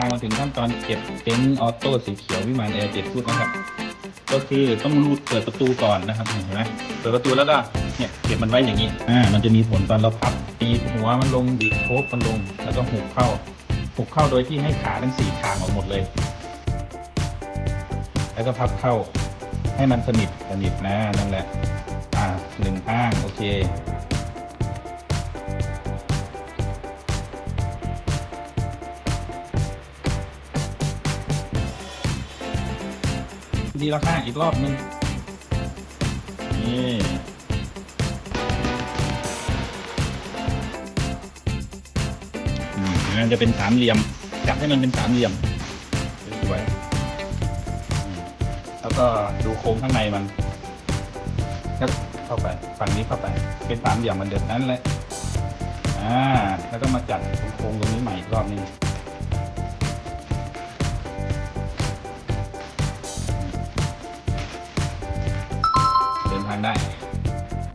างมาถึงขั้นตอนเก็บเต็นท์ออโต้สีเขียววิมานแอร์เจ็ดฟุตนะครับ ก็คือต้องรูดเปิดประตูก่อนนะครับเห็นไหมเปิดประตูแล้วก็เนี่ยเก็บมันไว้อย่างนี้อ่ามันจะมีผลตอนเราพับตีหัวมันลงบีบโคบมันลง แล้วก็หุบเข้าหุบเข้าโดยที่ให้ขาทั้งสี่ขางออกหมดเลย แล้วก็พับเข้าให้มันสนิทสนิทนะนั่นแหละอ่าหนึ่งข้างโอเค ดีละข้างอีกรอบนึงนี่มันจะเป็นสามเหลี่ยม จับให้มันเป็นสามเหลี่ยมสวยแล้วก็ดูโครงข้างในมันก็เข้าไปฝั่งนี้เข้าไป เป็นสามเหลี่ยมเหมันเดิมนั้นแหละอ่าแล้วก็มาจัดโครงตรงนี้ใหม่อีกรอบนึง ได้